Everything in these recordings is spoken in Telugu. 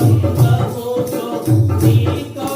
ఆనందమోతో నీతో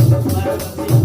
Thank you.